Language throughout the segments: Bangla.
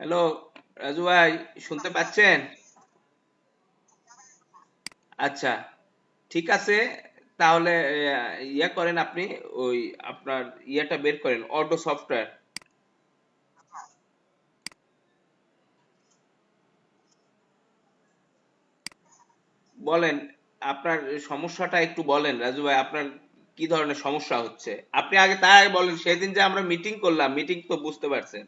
হ্যালো, রাজু ভাই, শুনতে পাচ্ছেন? আচ্ছা ঠিক আছে, তাহলে ইয়া করেন আপনি, ওই আপনার ইয়েটা বের করেন, অটো সফটওয়্যার। বলেন, আপনার সমস্যাটা একটু বলেন, রাজু ভাই, আপনার কি ধরনের সমস্যা হচ্ছে? আপনি আগে তার আগে বলেন, সেদিন যে আমরা মিটিং করলাম মিটিং তো বুঝতে পারছেন।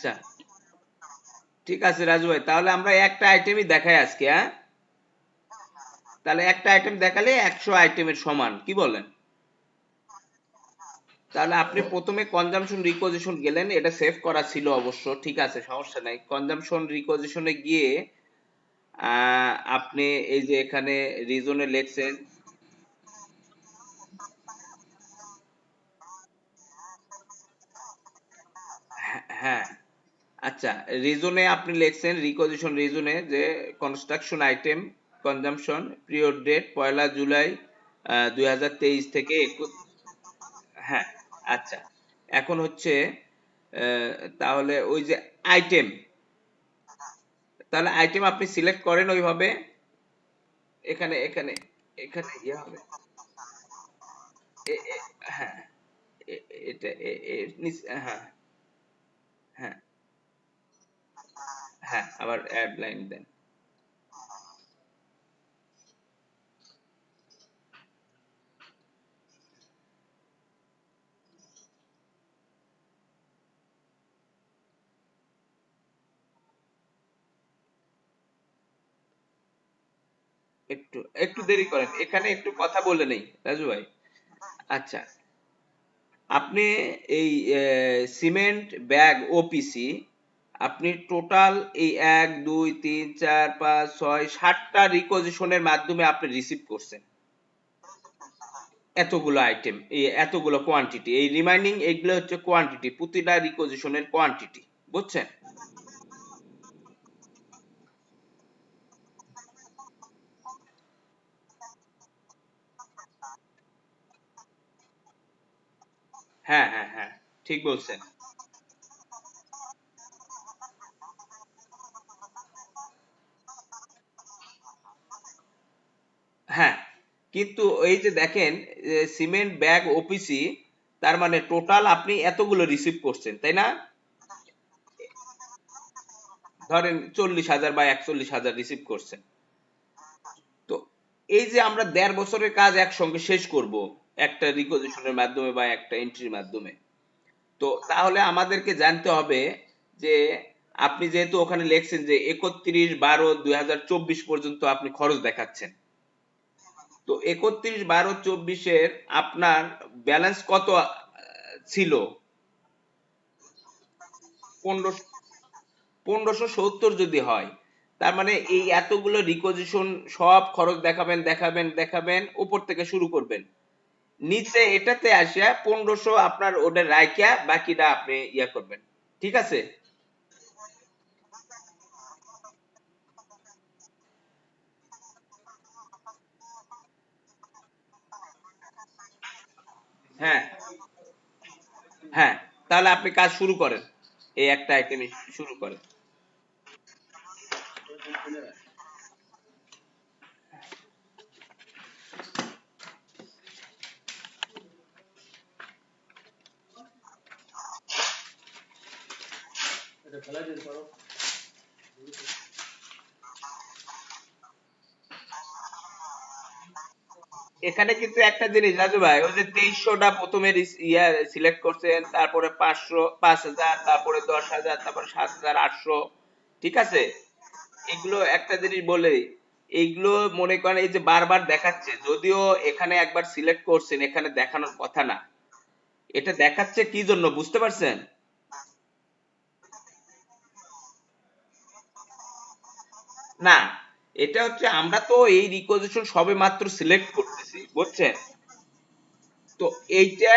আচ্ছা। ঠিক আছে, রাজু ভাই, তাহলে আমরা একটা আইটেমই দেখাই আজকে হ্যাঁ? তাহলে একটা আইটেম দেখালে একশো আইটেমের সমান, কি বলেন? তাহলে আপনি প্রথমে কনজামশন রিকোজিশন গেলেন, এটা সেভ করা ছিল অবশ্য, ঠিক আছে, সমস্যা নাই। কনজামশন রিকোজিশনে গিয়ে আপনি এই যে এখানে রিজনে লেখছেন হ্যাঁ হ্যাঁ, আচ্ছা রিজনে আপনি লিখছেন রিকোজিশন রিজনে যে construction item consumption period date পয়লা জুলাই দুই হাজার তেইশ থেকে হ্যাঁ আচ্ছা। এখন হচ্ছে তাহলে ওই যে আইটেম তাহলে আইটেম আপনি সিলেক্ট করেন ওইভাবে, এখানে এখানে এখানে ইয়ে হবে। হ্যাঁ এটা হ্যাঁ হ্যাঁ। হ্যাঁ আবার অ্যাড লাইন দেন। একটু একটু দেরি করেন, এখানে একটু কথা বলে নেই, রাজু ভাই। আচ্ছা আপনি এই সিমেন্ট ব্যাগ ওপিসি আপনি টোটাল এই এক, দুই, তিন, চার, পাঁচ, ছয়, সাতটা রিকোজিশনের মাধ্যমে আপনি রিসিভ করছেন। এতগুলো আইটেম এই এতগুলো কোয়ান্টিটি এই রিমাইনিং এগুলো হচ্ছে কোয়ান্টিটি প্রতিটা রিকোজিশনের কোয়ান্টিটি বুঝছেন? হ্যাঁ হ্যাঁ হ্যাঁ ঠিক বলছেন হ্যাঁ কিন্তু এই যে দেখেন সিমেন্ট ব্যাগ ওপিসি তার মানে টোটাল আপনি এতগুলো রিসিভ করছেন, তাই না? ধরেন চল্লিশ হাজার বা একচল্লিশ হাজার রিসিভ করছেন। তো এই যে আমরা দেড় বছরের কাজ একসঙ্গে শেষ করব, একটা রিকোজিশনের মাধ্যমে বা একটা এন্ট্রির মাধ্যমে। তো তাহলে আমাদেরকে জানতে হবে যে আপনি যেহেতু ওখানে লিখছেন যে একত্রিশ বারো দুই হাজার চব্বিশ পর্যন্ত আপনি খরচ দেখাচ্ছেন তো একত্রিশ বারো চব্বিশের আপনার ব্যালেন্স কত ছিল? পনেরোশো সত্তর যদি হয়, তার মানে এই এতগুলো রিকোজিশন সব খরচ দেখাবেন দেখাবেন দেখাবেন, উপর থেকে শুরু করবেন। নিচে এটাতে আসিয়া পনেরোশো আপনার ওটা রাইখা, বাকিটা আপনি ইয়া করবেন। ঠিক আছে? হ্যাঁ। হ্যাঁ তাহলে আপনি কাজ শুরু করেন। এই একটা আইটেমে শুরু করেন। ফেলা যেতে পারো এখানে কিন্তু একটা জিনিস, রাজু ভাই, ওই যে তেইশশোটা প্রথমে ইয়া সিলেক্ট করছেন, তারপরে পাঁচশো পাঁচ হাজার তারপরে দশ হাজার তারপরে সাত হাজার আটশো, ঠিক আছে? এগুলো একটা জিনিস বলে, এইগুলো মনে করেন এই যে বারবার দেখাচ্ছে, যদিও এখানে একবার সিলেক্ট করছেন, এখানে দেখানোর কথা না। এটা দেখাচ্ছে কি জন্য, বুঝতে পারছেন? না। এটা হচ্ছে আমরা তো এই রিকোজিশন সবে মাত্র সিলেক্ট করতেছি, বুঝছেন? তো এইটা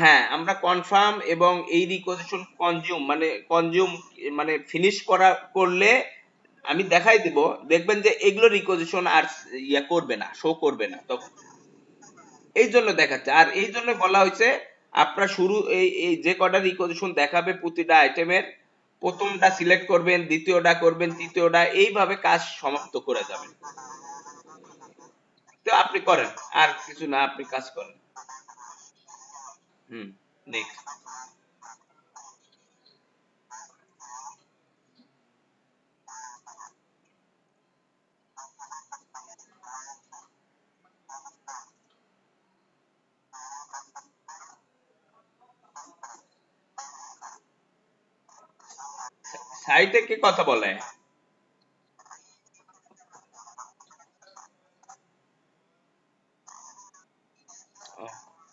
হ্যাঁ আমরা কনফার্ম এবং এই রিকোজিশন কনজিউম মানে কনজিউম মানে ফিনিশ করা, করলে আমি দেখাই দিব, দেখবেন যে এগুলো রিকোজিশন আর ইয়া করবে না শো করবে না তখন এই জন্য দেখাচ্ছে। আর এই জন্য বলা হয়েছে, আপনার শুরু, এই যে কটা রিকোজিশন দেখাবে প্রতিটা আইটেমের প্রথমটা সিলেক্ট করবেন, দ্বিতীয়টা করবেন, তৃতীয়টা, এইভাবে কাজ সমাপ্ত করে যাবেন। তো আপনি করেন, আর কিছু না, আপনি কাজ করেন। হুম নেক্সট সাইটে কি কথা বলে?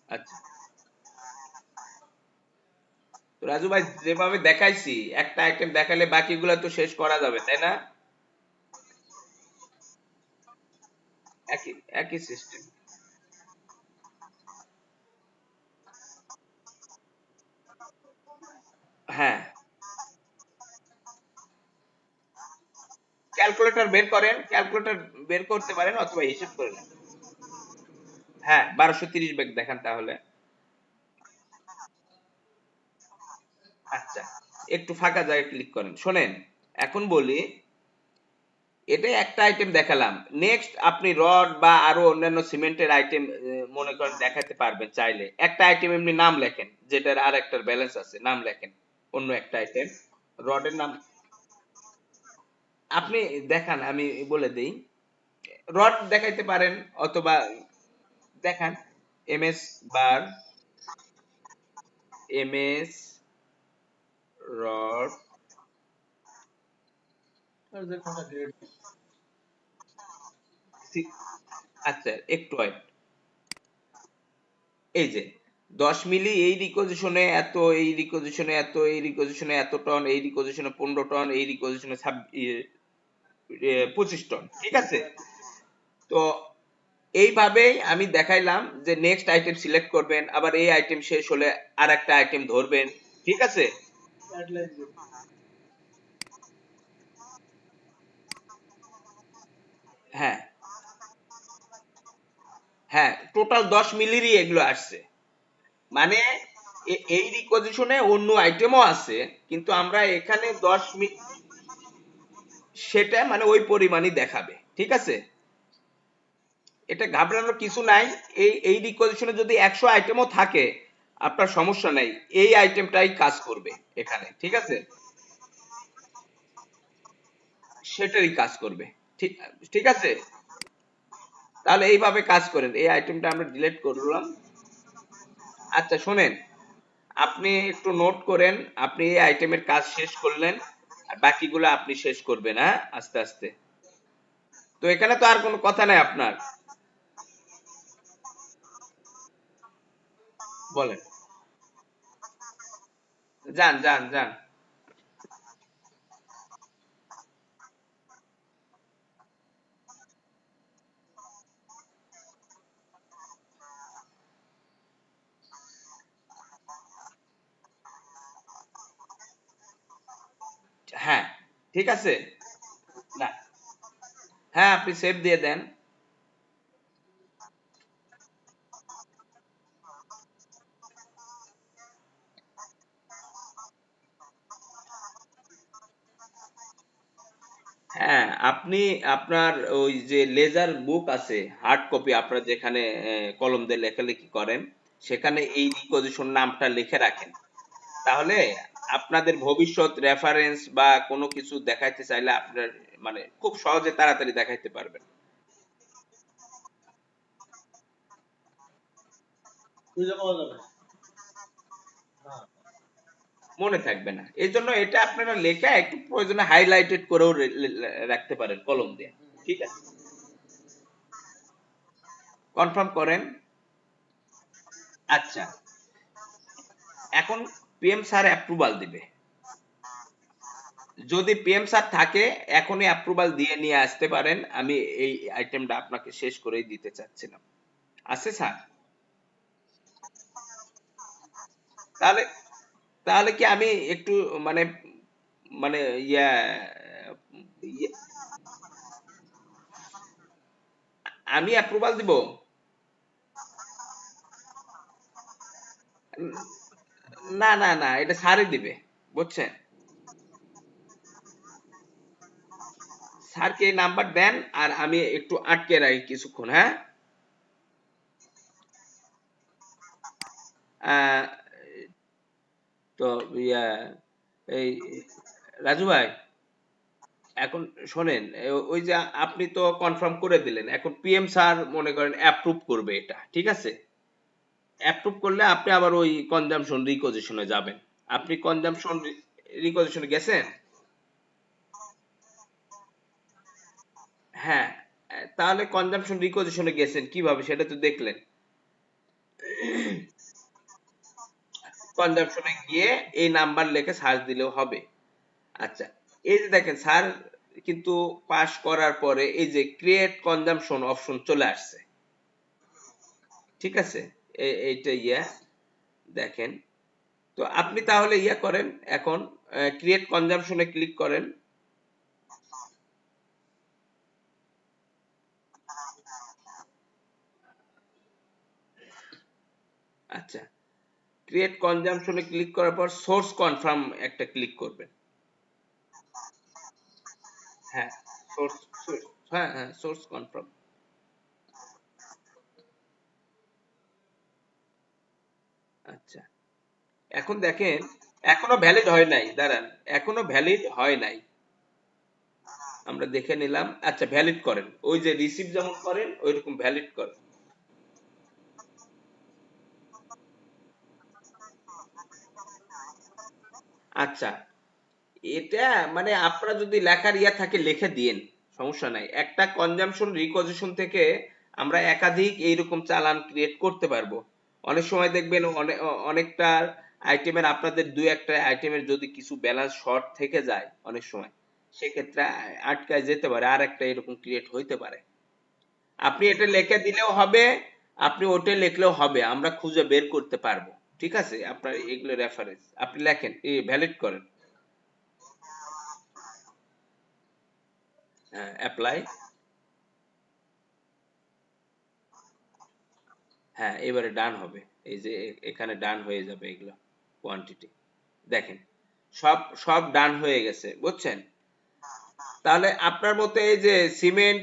আচ্ছা। রাজু ভাই, যেভাবে দেখাইছি, একটা আইটেম দেখালে বাকিগুলো তো শেষ করা যাবে, তাই না? একই একই সিস্টেম হ্যাঁ। ক্যালকুলেটর বের করেন ক্যালকুলেটর বের করতে পারেন অথবা হিসেব করে নেন। হ্যাঁ বারোশো তিরিশ ব্যাগ দেখান তাহলে। আচ্ছা একটু ফাঁকা জায়গায় ক্লিক করেন। শোনেন, এখন বলি, এটা একটা আইটেম দেখালাম। নেক্সট আপনি রড বা আরও অন্যান্য সিমেন্টের আইটেম মনে করেন দেখাতে পারবেন চাইলে। একটা আইটেম এমনি নাম লেখেন, যেটার আর একটার ব্যালেন্স আছে, নাম লেখেন। অন্য একটা আইটেম রডের নাম আপনি দেখান, আমি বলে দেই। রড দেখাইতে পারেন অথবা দেখান, এমএস বার, এমএস রড। আচ্ছা একটু এই যে, দশ মিলি এই রিকোজিশনে এত, এই রিকোজিশনে এত, এই রিকোজিশনে এত টন এই রিকোজিশনে পনেরো টন এই রিকোজিশনে পঁচিশ টন, ঠিক আছে? তো এইভাবেই আমি দেখাইলাম যে নেক্সট আইটেম সিলেক্ট করবেন, আবার এই আইটেম শেষ হলে আর একটা আইটেম ধরবেন, ঠিক আছে? হ্যাঁ। হ্যাঁ টোটাল দশ মিলিরই এগুলো আসছে। মানে এই রিকোজিশনে অন্য আইটেমও আছে, কিন্তু আমরা এখানে দশ মি সেটা মানে ওই পরিমাণই দেখাবে, ঠিক আছে? এটা ঘাবড়ানোর কিছু নাই, এই এই রিকোজিশনে যদি একশো আইটেমও থাকে, আপনার সমস্যা নাই, এই আইটেমটাই কাজ করবে এখানে, ঠিক আছে? সেটারই কাজ করবে, ঠিক ঠিক আছে? তাহলে এইভাবে কাজ করেন, এই আইটেমটা আমরা ডিলিট করলাম। আচ্ছা শোনেন, আপনি একটু নোট করেন, আপনি এই আইটেমের কাজ শেষ করলেন। বাকিগুলো আপনি শেষ করবেন হ্যাঁ? আস্তে আস্তে। তো এখানে তো আর কোনো কথা নাই আপনার। বলেন। যান যান যান হ্যাঁ ঠিক আছে? না। হ্যাঁ আপনি সেভ দিয়ে দেন। হ্যাঁ আপনি আপনার ওই যে লেজার বুক আছে হার্ড কপি আপনার যেখানে কলম দিয়ে লেখালেখি করেন, সেখানে এই রিপোজিশন নামটা লিখে রাখেন। তাহলে আপনাদের ভবিষ্যৎ রেফারেন্স বা কোনো কিছু দেখাইতে চাইলে আপনার মানে খুব সহজে তাড়াতাড়ি দেখাইতে পারবেন। মনে থাকবে না। এই জন্য এটা আপনারা লেখা একটু প্রয়োজনে হাইলাইটেড করেও রাখতে পারেন কলম দিয়ে। ঠিক আছে? কনফার্ম করেন? আচ্ছা। এখন পিএম স্যার অ্যাপ্রুভাল দিবে। যদি পিএম স্যার থাকে, এখনই অ্যাপ্রুভাল দিয়ে নিয়ে আসতে পারেন। আমি এই আইটেমটা আপনাকে শেষ করেই দিতে চাচ্ছিলাম। আছে স্যার তাহলে তাহলে কি আমি একটু মানে মানে ইয়া, ইয়ে- আমি অ্যাপ্রুভাল দিব? না না না, এটা স্যারই দিবে, বুঝছেন? স্যারকে নাম্বার দেন আর আমি একটু আটকে রাখি কিছুক্ষণ হ্যাঁ? তো, ইয়া, এই, রাজু ভাই, এখন শোনেন ওই যে আপনি তো কনফার্ম করে দিলেন, এখন পিএম স্যার মনে করেন অ্যাপ্রুভ করবে এটা, ঠিক আছে? অ্যাপ্রুভ করলে আপনি আবার ওই কনজামশন রিকোজিশনে যাবেন। আপনি কনজামশন রিকোজিশনে গেছেন? হ্যাঁ তাহলে কনজামশন রিকোজিশনে গেছেন, কীভাবে সেটা তো দেখলেন। কনজামশনে গিয়ে এই নাম্বার লিখে সার্চ দিলেও হবে। আচ্ছা এই যে দেখেন স্যার কিন্তু পাস করার পরে এই যে ক্রিয়েট কনজামশন অপশন চলে আসছে। ঠিক আছে? এইটা ইয়া, দেখেন। তো আপনি তাহলে ইয়া করেন, এখন ক্রিয়েট কনজামশনে ক্লিক করেন। আচ্ছা ক্রিয়েট ক্লিক করার পর সোর্স কনফার্ম একটা ক্লিক করবেন। হ্যাঁ সোর্স হ্যাঁ হ্যাঁ সোর্স কনফার্ম আচ্ছা। এখন দেখেন, এখনও ভ্যালিড হয় নাই, দাঁড়ান, এখনও ভ্যালিড হয় নাই। আমরা দেখে নিলাম আচ্ছা ভ্যালিড করেন। ওই যে রিসিভ যেমন করেন, ওইরকম ভ্যালিড করেন। আচ্ছা এটা মানে আপনারা যদি লেখার ইয়া থাকে, লিখে দিন সমস্যা নাই। একটা কনজামশন রিকোজিশন থেকে আমরা একাধিক এইরকম চালান ক্রিয়েট করতে পারব। অনেক সময় দেখবেন অনেক অনেকটা আইটেমের আপনাদের দুই একটা আইটেমের যদি কিছু ব্যালেন্স শর্ট থেকে যায় অনেক সময়, সেক্ষেত্রে আটকায় যেতে পারে, আর একটা এরকম ক্রিয়েট হইতে পারে। আপনি এটা লিখে দিলেও হবে, আপনি ওটা লিখলেও হবে, আমরা খুঁজে বের করতে পারব। ঠিক আছে? আপনার এগুলো রেফারেন্স আপনি লেখেন, এ ভ্যালিড করেন। হ্যাঁ অ্যাপ্লাই হ্যাঁ এবারে ডান হবে। এই যে এখানে ডান হয়ে যাবে এগুলো কোয়ান্টিটি দেখেন, সব সব ডান হয়ে গেছে, বুঝছেন? তাহলে আপনার মতে এই যে সিমেন্ট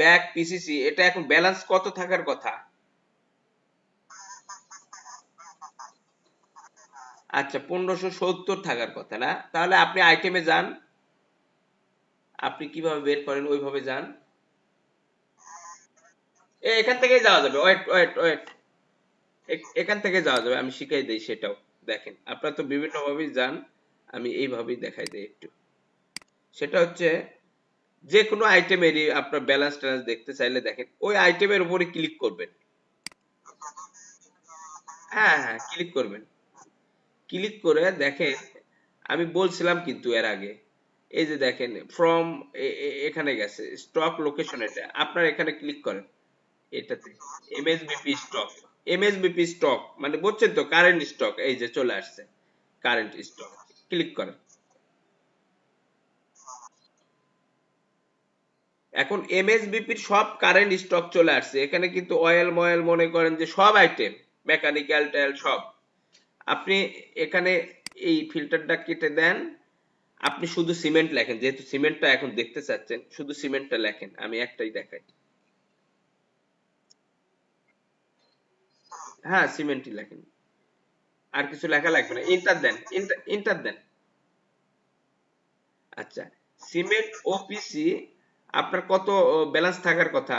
ব্যাগ পিসিসি এটা এখন ব্যালেন্স কত থাকার কথা? আচ্ছা পনেরোশো সত্তর থাকার কথা না? তাহলে আপনি আইটেমে যান। আপনি কীভাবে বের করেন, ওইভাবে যান। এখান থেকেই যাওয়া যাবে। Wait wait wait. এখান থেকে যাওয়া যাবে। আমি শিখাই দেই সেটাও। দেখেন, আপনারা তো বিভিন্ন ভাবেই যান। আমি এইভাবেই দেখাই দেই একটু। সেটা হচ্ছে যে কোনো আইটেমেরই আপনার ব্যালেন্স ট্যালেন্স দেখতে চাইলে দেখেন, ওই আইটেমের উপরে ক্লিক করবেন। হ্যাঁ হ্যাঁ ক্লিক করবেন। ক্লিক করে দেখেন, আমি বলছিলাম কিন্তু এর আগে, এই যে দেখেন ফ্রম এখানে গেছে স্টক লোকেশন এটা। আপনার এখানে ক্লিক করেন। এটাতে। এমএসবিপি স্টক এমএসবিপি স্টক মানে বুঝছেন তো কারেন্ট স্টক এই যে চলে আসছে কারেন্ট স্টক ক্লিক করেন। এখন এমএসবিপির সব কারেন্ট স্টক চলে আসছে। এখানে কিন্তু অয়েল ময়েল মনে করেন যে সব আইটেম মেকানিক্যাল টেল সব। আপনি এখানে এই ফিল্টারটা কেটে দেন। আপনি শুধু সিমেন্ট লেখেন, যেহেতু সিমেন্টটা এখন দেখতে চাচ্ছেন, শুধু সিমেন্টটা লেখেন, আমি একটাই দেখাই। হ্যাঁ সিমেন্টই লেখেন। আর কিছু লেখা লাগবে না। Enter then enter then. আচ্ছা সিমেন্ট ওপিসি আপনার কত ব্যালেন্স থাকার কথা?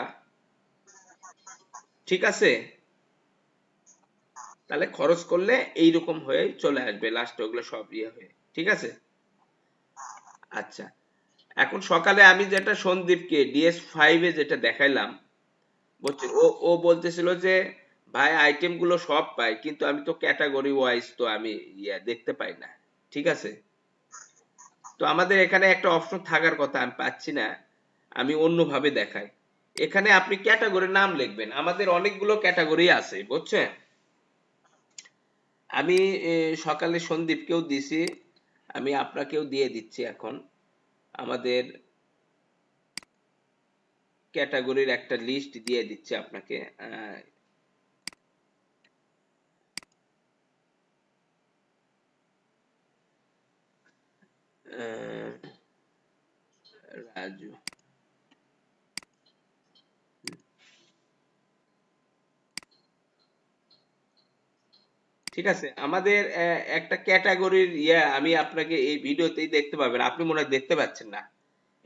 ঠিক আছে? তাহলে খরচ করলে এইরকম হয়ে চলে আসবে লাস্টে ওগুলো সব ইয়ে হয়ে। ঠিক আছে? আচ্ছা এখন সকালে আমি যেটা সন্দীপকে ডিএস ফাইভে যেটা দেখাইলাম বুঝছেন ও ও বলতেছিল যে ভাই আইটেমগুলো সব পাই, কিন্তু আমি তো ক্যাটাগরি ওয়াইজ তো আমি ইয়া দেখতে পাই না, ঠিক আছে? তো আমাদের এখানে একটা অপশন থাকার কথা, আমি পাচ্ছি না, আমি অন্যভাবে দেখাই। এখানে আপনি ক্যাটাগরির নাম লিখবেন, আমাদের অনেকগুলো ক্যাটাগরি আছে, বুঝছেন? আমি সকালে সন্দীপকেও দিছি, আমি আপনাকেও দিয়ে দিচ্ছি এখন। আমাদের ক্যাটাগরির একটা লিস্ট দিয়ে দিচ্ছি আপনাকে রাজু। ঠিক আছে, আমাদের একটা ক্যাটাগরির ইয়া আমি আপনাকে এই ভিডিওতেই দেখতে পাবেন। আপনি মনে দেখতে পাচ্ছেন না।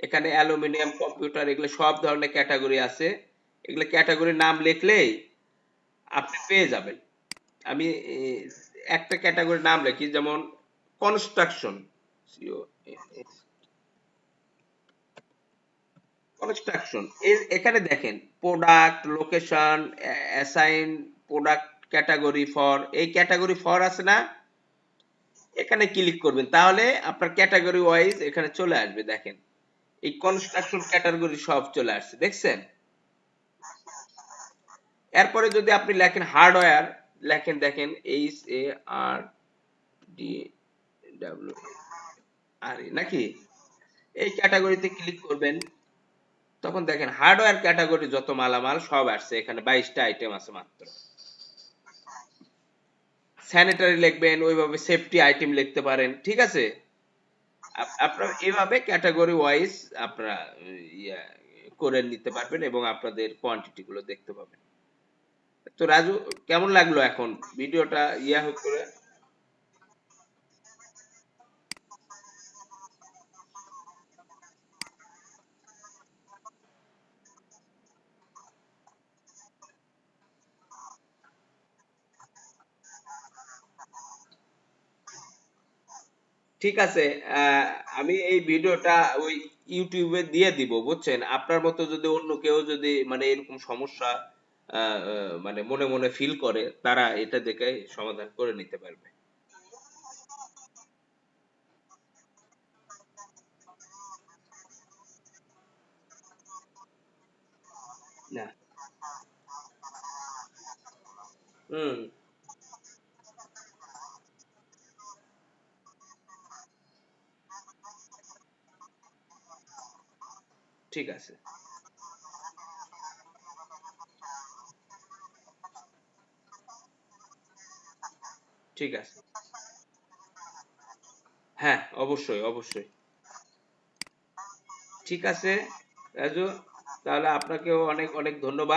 এখানে অ্যালুমিনিয়াম, কম্পিউটার, এগুলো সব ধরনের ক্যাটাগরি আছে। এগুলো ক্যাটাগরির নাম লিখলেই আপনি পেয়ে যাবেন। আমি একটা ক্যাটাগরির নাম লিখি, যেমন, কনস্ট্রাকশন কনস্ট্রাকশন এখানে দেখেন product location assign product category for এই ক্যাটাগরি ফর আছে না? এখানে ক্লিক করবেন, তাহলে আপনার ক্যাটাগরি ওয়াইজ এখানে চলে আসবে, দেখেন। এই কনস্ট্রাকশন ক্যাটাগরি সব চলে আসছে, দেখছেন? এরপরে যদি আপনি লেখেন হার্ডওয়্যার লেখেন, দেখেন H A R D W R, নাকি? এই ক্যাটাগরিতে ক্লিক করবেন, তখন দেখেন হার্ডওয়্যার ক্যাটাগরি যত মালামাল সব আসছে, এখানে বাইশটা আইটেম আছে মাত্র। স্যানিটারি লিখবেন, ওইভাবে সেফটি আইটেম লিখতে পারেন, ঠিক আছে? আপ- আপনারা এভাবে ক্যাটাগরি ওয়াইজ আপনারা করে নিতে পারবেন এবং আপনাদের কোয়ান্টিটি গুলো দেখতে পাবেন। তো রাজু, কেমন লাগল এখন? ভিডিওটা ইয়া হোক করে। ঠিক আছে আমি এই ভিডিওটা ওই ইউটিউবে দিয়ে দিব, বুঝছেন? আপনার মতো যদি অন্য কেউ যদি মানে এরকম সমস্যা মানে মনে মনে ফিল করে, তারা এটা দেখে সমাধান করে নিতে পারবে। না। হুম। ঠিক আছে। ঠিক আছে। হ্যাঁ অবশ্যই অবশ্যই। ঠিক আছে, রাজু, তাহলে আপনাকেও অনেক অনেক ধন্যবাদ।